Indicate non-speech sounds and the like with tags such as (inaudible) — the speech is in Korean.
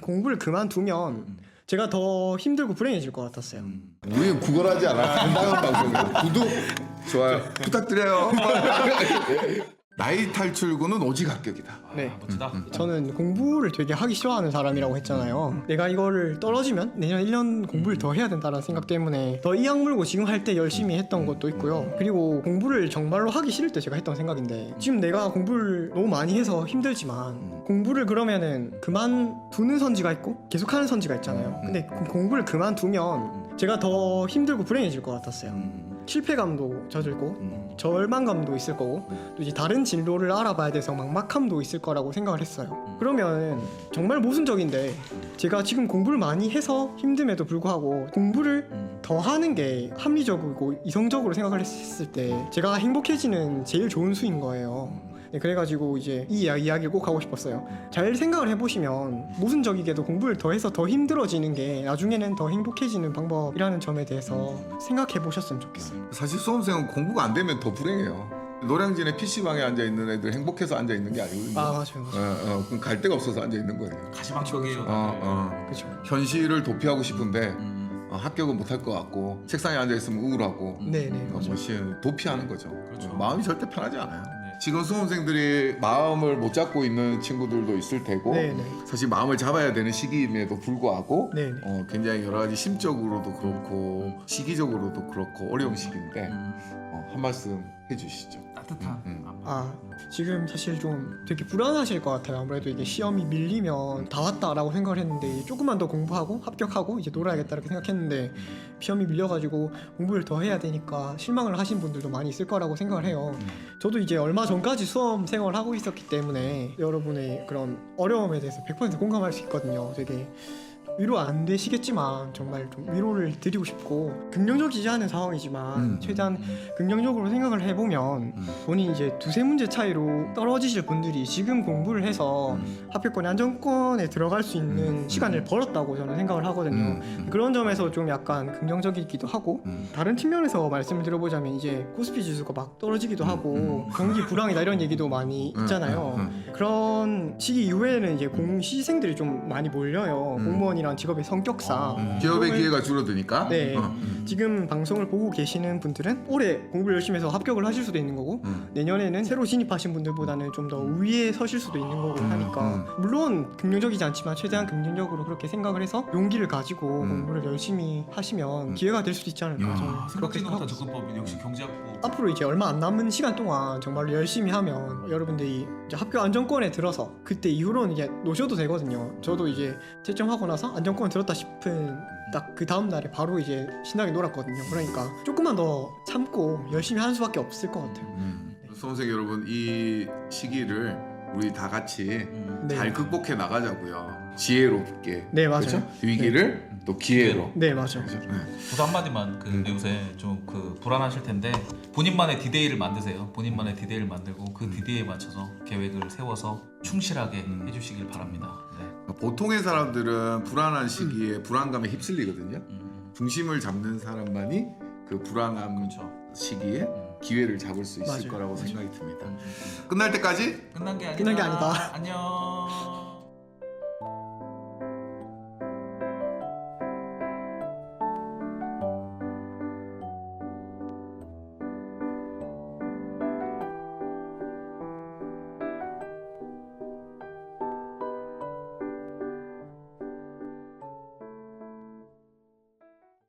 공부를 그만두면 제가 더 힘들고 불행해질 것 같았어요. 우리는 구걸하지 않아. (laughs) 건강한 방송이고 구독, 좋아요 부탁드려요. (laughs) 나이 탈출구는 오직 합격이다. 네. 멋지다. 저는 공부를 되게 하기 싫어하는 사람이라고 했잖아요. 내가 이거를 떨어지면 내년 1년 공부를 더 해야 된다는 생각 때문에 더 이 악 물고 지금 할 때 열심히 했던 것도 있고요. 그리고 공부를 정말로 하기 싫을 때 제가 했던 생각인데 지금 내가 공부를 너무 많이 해서 힘들지만 공부를 그러면은 그만두는 선지가 있고 계속하는 선지가 있잖아요. 근데 그 공부를 그만두면 제가 더 힘들고 불행해질 것 같았어요. 실패감도 젖을 거고 절망감도 있을 거고 또 이제 다른 진로를 알아봐야 돼서 막막함도 있을 거라고 생각을 했어요. 그러면 정말 모순적인데 제가 지금 공부를 많이 해서 힘듦에도 불구하고 공부를 더 하는 게 합리적이고 이성적으로 생각을 했을 때 제가 행복해지는 제일 좋은 수인 거예요. 네, 그래가지고 이제 이 이야- 이야기를 꼭 하고 싶었어요. 잘 생각을 해보시면 모순적이게도 공부를 더 해서 더 힘들어지는 게 나중에는 더 행복해지는 방법이라는 점에 대해서 생각해 보셨으면 좋겠어요. 사실 수험생은 공부가 안 되면 더 불행해요. 노량진에 PC방에 앉아 있는 애들 행복해서 앉아 있는 게 아니거든요. 아 맞아요, 맞아요. 어, 어, 그럼 갈 데가 없어서 앉아 있는 거예요. 가시방석이에요. 어, 어. 그렇죠. 현실을 도피하고 싶은데 음. 어, 합격은 못 할 것 같고 책상에 앉아 있으면 우울하고 네네 어, 맞아요. 뭐 시- 도피하는 거죠. 그렇죠. 어, 마음이 절대 편하지 않아요. 네. 지금 수험생들이 마음을 못 잡고 있는 친구들도 있을 테고 네네. 사실 마음을 잡아야 되는 시기임에도 불구하고 네네. 어, 굉장히 여러 가지 심적으로도 그렇고 시기적으로도 그렇고 어려운 시기인데 음. 어, 한 말씀 해주시죠. 따뜻한 음. 안마. 아 지금 사실 좀 되게 불안하실 것 같아요. 아무래도 이게 시험이 밀리면 다 왔다라고 생각을 했는데 조금만 더 공부하고 합격하고 이제 놀아야겠다 이렇게 생각했는데 시험이 밀려가지고 공부를 더 해야 되니까 실망을 하신 분들도 많이 있을 거라고 생각을 해요. 저도 이제 얼마 전까지 수험 생활을 하고 있었기 때문에 여러분의 그런 어려움에 대해서 100% 공감할 수 있거든요. 되게 위로 안 되시겠지만 정말 좀 위로를 드리고 싶고 긍정적이지 않은 상황이지만 음. 최대한 긍정적으로 생각을 해보면 음. 본인 이제 두세 문제 차이로 떨어지실 분들이 지금 공부를 해서 음. 합격권 안정권에 들어갈 수 있는 음. 시간을 벌었다고 저는 생각을 하거든요. 음, 음. 그런 점에서 좀 약간 긍정적이기도 하고 음. 다른 측면에서 말씀을 드려보자면 이제 코스피 지수가 막 떨어지기도 음, 하고 경기 불황이다 이런 얘기도 많이 음, 있잖아요. 음, 그런 시기 이후에는 이제 공시생들이 좀 많이 몰려요. 음. 공무원이란 직업의 성격상. 음. 기업의 기회가 줄어드니까 네. 어, 음. 지금 방송을 보고 계시는 분들은 올해 공부를 열심히 해서 합격을 하실 수도 있는 거고 음. 내년에는 새로 진입하신 분들보다는 좀 더 위에 서실 수도 있는 거고 음, 하니까 물론 긍정적이지 않지만 최대한 긍정적으로 그렇게 생각을 해서 용기를 가지고 음. 공부를 열심히 하시면 음. 기회가 될 수도 있지 않을까 음. 저는 아, 그렇게 생각지도 생각하고 못한 있어요. 접근법이 역시 경제학부. 앞으로 이제 얼마 안 남은 시간 동안 정말로 열심히 하면 여러분들이 이제 학교 안정권에 들어서 그때 이후로는 이제 노셔도 되거든요. 저도 이제 채점하고 나서 안정권 들었다 싶은 딱 그 다음 날에 바로 이제 신나게 놀았거든요. 그러니까 조금만 더 참고 열심히 하는 수밖에 없을 것 같아요. 음. 수험생 여러분 이 시기를 우리 다 같이 음. 네. 잘 극복해 나가자고요. 지혜롭게. 네 맞아요. 그렇죠? 위기를 또 기회로. 네 맞아요. 그렇죠? 네. 저도 한마디만 그 음. 요새 좀 그 불안하실 텐데 본인만의 디데이를 만드세요. 본인만의 디데이를 만들고 그 디데이에 맞춰서 계획을 세워서 충실하게 음. 해주시길 바랍니다. 네. 보통의 사람들은 불안한 시기에 불안감에 휩쓸리거든요. 음. 중심을 잡는 사람만이 그 불안한 그렇죠. 시기에 음. 기회를 잡을 수 있을 맞아요. 거라고 맞아요. 생각이 듭니다. 음. 끝날 때까지 끝난 게 아니다. 끝난 게 아니다. 안녕.